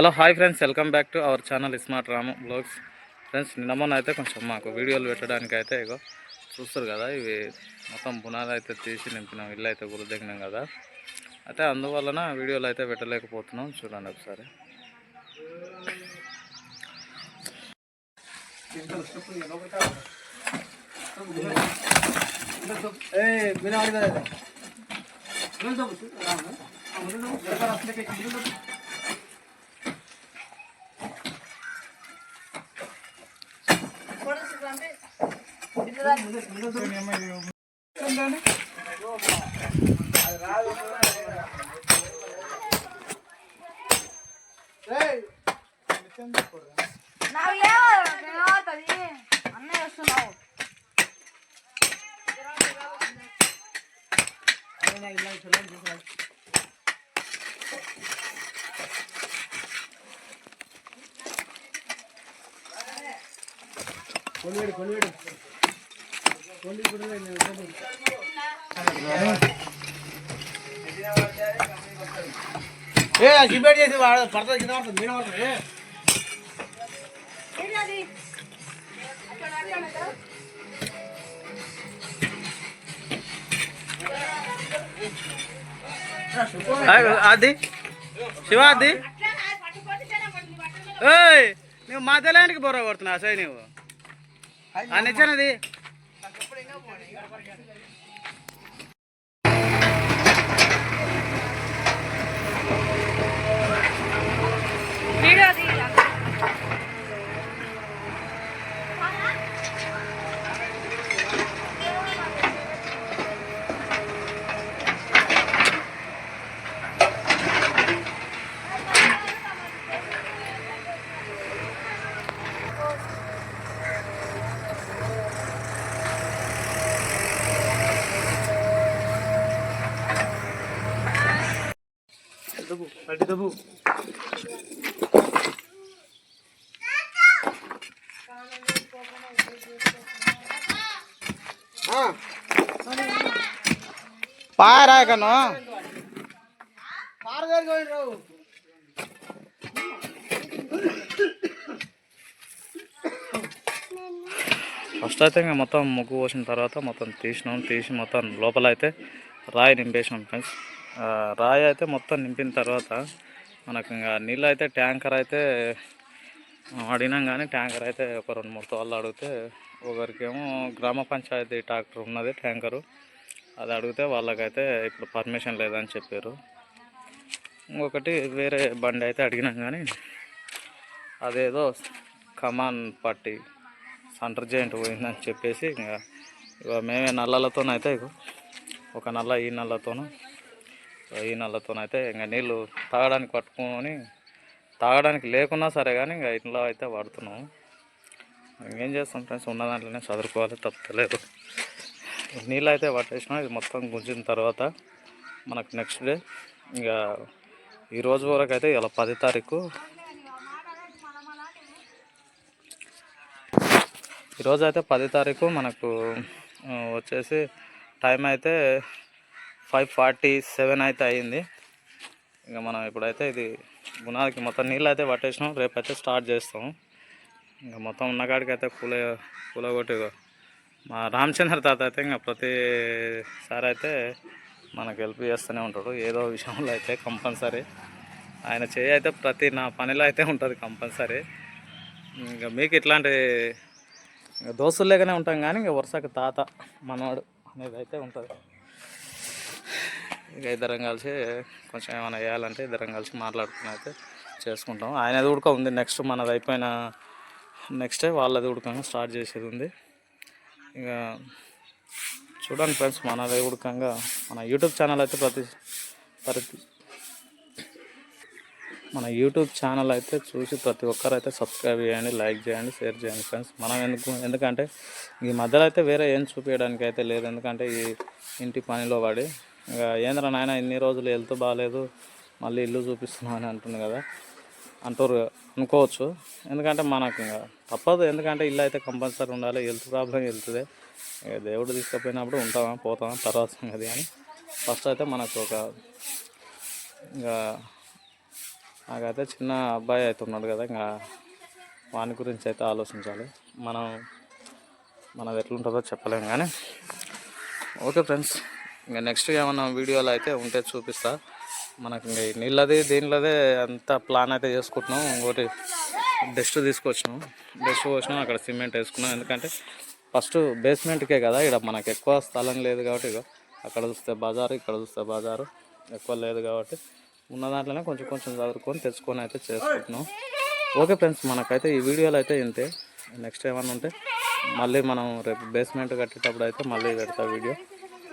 Hello hi friends welcome back to our channel smart Ramu blogs friends నిన్న అయితే కొంచెం మాకు వీడియోలు పెట్టడానికి అయితే ఇగో చూస్తారు కదా ఇవి మొత్తం బునాలు అయితే తీసి నింపినాం ఇల్లు అయితే గురిదగినాం కదా. అయితే అందువలన వీడియోలు అయితే పెట్టలేకపోతున్నాం. చూడండి ఒకసారి. ನಾವು ಯಾವಾಗ ಅನ್ನ ಎಷ್ಟು ನಾವು கொள்வேடு கொள்வேடு ఏ సిబెట్ చేసి వాడు పడతా కింద పడుతుంది మీద పడుతుంది అది శివ అది ఏయ్ నువ్వు మా తెలానికి బొర్ర కొడుతున్నావు అసలు నువ్వు ఆ నిచ్చానది వీడియో దబ్బు పారా కను ఫస్ట్ అయితే ఇంకా మొత్తం ముగ్గు పోసిన తర్వాత మొత్తం తీసినాం తీసి మొత్తం లోపల అయితే రాయి నింపేసినాం ఫ్రెండ్స్ ఆ, రాయి అయితే మొత్తం నింపిన తర్వాత మనకు ఇంకా నీళ్ళు అయితే ట్యాంకర్ అయితే అడిగినాం కానీ ట్యాంకర్ అయితే ఒక రెండు మూడు తోళ్ళు అడిగితే ఒకరికేమో గ్రామ పంచాయతీ ట్రాక్టర్ ఉన్నది ట్యాంకరు. అది అడిగితే వాళ్ళకైతే ఇప్పుడు పర్మిషన్ లేదని చెప్పారు. ఇంకొకటి వేరే బండి అయితే అడిగినాం కానీ అదేదో కమాన్ పట్టి సెంటర్ జాయింట్ పోయిందని చెప్పేసి ఇంకా ఇక మేమే నల్లలతోనైతే ఇగో ఒక నల్ల ఈ నల్లతోనూ ఈ నల్లతోనైతే ఇంకా నీళ్ళు తాగడానికి పట్టుకొని తాగడానికి లేకున్నా సరే కానీ ఇంకా ఇంట్లో అయితే పడుతున్నాం ఇంకేం చేస్తాం ఫ్రెండ్స్? ఉన్న దాంట్లోనే చదువుకోవాలి తప్పలేదు నీళ్ళు అయితే పట్టేసినా ఇది మొత్తం గుంజిన తర్వాత మనకు నెక్స్ట్ డే ఇంకా ఈరోజు వరకు అయితే ఇలా పది తారీఖు ఈరోజు అయితే పది తారీఖు మనకు వచ్చేసి టైం అయితే ఫైవ్ ఫార్టీ సెవెన్ అయితే అయింది. ఇంకా మనం ఇప్పుడైతే ఇది గుణాలకి మొత్తం నీళ్ళు అయితే పట్టేసినాం. రేపు అయితే స్టార్ట్ చేస్తాం. ఇంకా మొత్తం ఉన్న కాడికి అయితే కూల కూలగొట్టి మా రామచంద్ర తాత అయితే ఇంకా ప్రతిసారి అయితే మనకు హెల్ప్ చేస్తూనే ఉంటాడు. ఏదో విషయంలో అయితే కంపల్సరీ. ఆయన చేయి అయితే ప్రతి నా పనిలో అయితే ఉంటుంది కంపల్సరీ. ఇంకా మీకు ఇట్లాంటి ఇంకా లేకనే ఉంటాం కానీ ఇంకా వరుసకి తాత మనవాడు అనేది అయితే ఉంటుంది. ఇక ఇద్దరం కలిసి కొంచెం ఏమైనా వేయాలంటే ఇద్దరం కలిసి మాట్లాడుకుని అయితే చేసుకుంటాం. ఆయనది ఉడక ఉంది. నెక్స్ట్ మనది అయిపోయిన నెక్స్ట్ వాళ్ళది ఉడకంగా స్టార్ట్ చేసేది ఉంది. ఇక చూడండి ఫ్రెండ్స్ మనది ఉడకంగా మన యూట్యూబ్ ఛానల్ అయితే ప్రతి ప్రతి మన యూట్యూబ్ ఛానల్ అయితే చూసి ప్రతి ఒక్కరు అయితే సబ్స్క్రైబ్ చేయండి లైక్ చేయండి షేర్ చేయండి ఫ్రెండ్స్ మనం ఎందుకు ఎందుకంటే ఈ మధ్యలో అయితే వేరే ఏం చూపించడానికి అయితే లేదు. ఎందుకంటే ఈ ఇంటి పనిలో పడి ఇంకా ఏంద్రా నాయన ఇన్ని రోజులు వెళ్తూ బాగాలేదు మళ్ళీ ఇల్లు చూపిస్తున్నాం అని అంటుంది కదా. అంటారు అనుకోవచ్చు. ఎందుకంటే మనకు ఇంకా తప్పదు. ఎందుకంటే ఇల్లు అయితే కంపల్సరీ ఉండాలి. హెల్త్ ప్రాబ్లం వెళ్తుంది ఇక దేవుడు తీసుకుపోయినప్పుడు ఉంటామా పోతామా తర్వాత సంగతి. కానీ ఫస్ట్ అయితే మనకు ఒక ఇంకా నాకైతే చిన్న అబ్బాయి అయితే ఉన్నాడు కదా ఇంకా వాని గురించి అయితే ఆలోచించాలి. మనం మనది ఎట్లుంటుందో చెప్పలేం. కానీ ఓకే ఫ్రెండ్స్. ఇంకా నెక్స్ట్ ఏమన్నా వీడియోలు అయితే ఉంటే చూపిస్తా. మనకు ఇంకా నీళ్ళది దీనిలోదే అంత ప్లాన్ అయితే చేసుకుంటున్నాం. ఇంకోటి డస్ట్ తీసుకొచ్చినాం. డస్ట్ పోసినాం అక్కడ సిమెంట్ వేసుకున్నాం. ఎందుకంటే ఫస్ట్ బేస్మెంట్కే కదా ఇక్కడ మనకు ఎక్కువ స్థలం లేదు కాబట్టి ఇగో అక్కడ చూస్తే బజారు ఇక్కడ చూస్తే బజారు ఎక్కువ లేదు కాబట్టి ఉన్న దాంట్లోనే కొంచెం కొంచెం చదువుకొని తెచ్చుకొని అయితే చేసుకుంటున్నాం. ఓకే ఫ్రెండ్స్ మనకైతే ఈ వీడియోలో అయితే ఇంతే. నెక్స్ట్ ఏమన్నా ఉంటే మళ్ళీ మనం రేపు బేస్మెంట్ కట్టేటప్పుడు అయితే మళ్ళీ పెడతా వీడియో.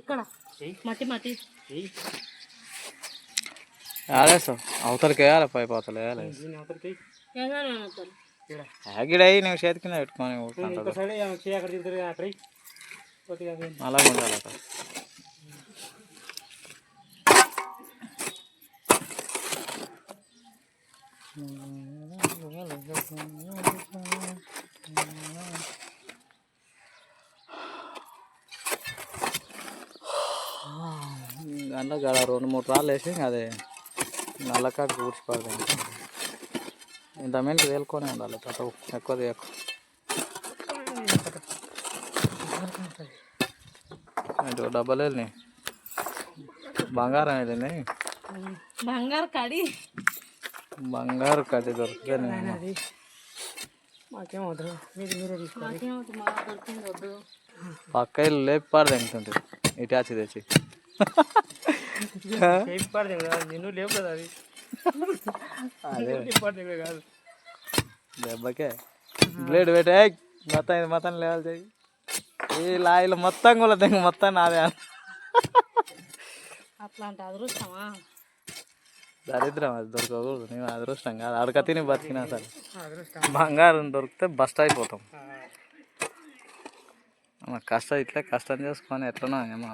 ఇక్కడ. మట్టి మట్టి ఆడేస్తాం అవతలకి వేయాలి పైపు అవతల వేయాలి. ఆగిడయి నువ్వు చేతి కింద పెట్టుకొని అలాగే ఉండాలి అక్కడ దాంట్లో గడ రెండు మూడు రాళ్ళు వేసి అది నల్లకాడు కూర్చిపడదు ఇంత మీద తేలుకొని ఉండాలి పట్ట ఎక్కువ తీయకు ఇటు డబ్బలు వెళ్ళినాయి. బంగారం వెళ్ళినాయి బంగారు కడి. బంగారు కట్టి దొరికితే పక్క ఇల్లు లేపి పాడు తింటుంటుంది ఇటాచి తెచ్చి. నిన్ను లేవు కదా అది. అదే. దెబ్బకే. బ్లేడ్ పెట్టే మొత్తం ఇది మొత్తం లేవాలి చెయ్యి. ఈ లాయిలు మొత్తం కూడా తెగ మొత్తం నాదే అట్లాంటి అదృష్టమా? దరిద్రం అది దొరకకూడదు. నేను అదృష్టం కాదు. అడక తిని బతికినా సరే. బంగారం దొరికితే బస్ట్ అయిపోతాం. మన కష్టం ఇట్లే కష్టం చేసుకొని ఎట్లనో ఏమో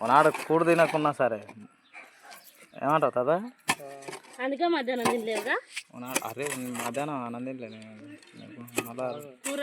కొనాడు కూడు తినకున్నా సరే. ఏమంటావు కదా అందుకే మధ్యాహ్నం తినలేదుగా. అరే మధ్యాహ్నం ఆనందం లేదు మళ్ళా కూర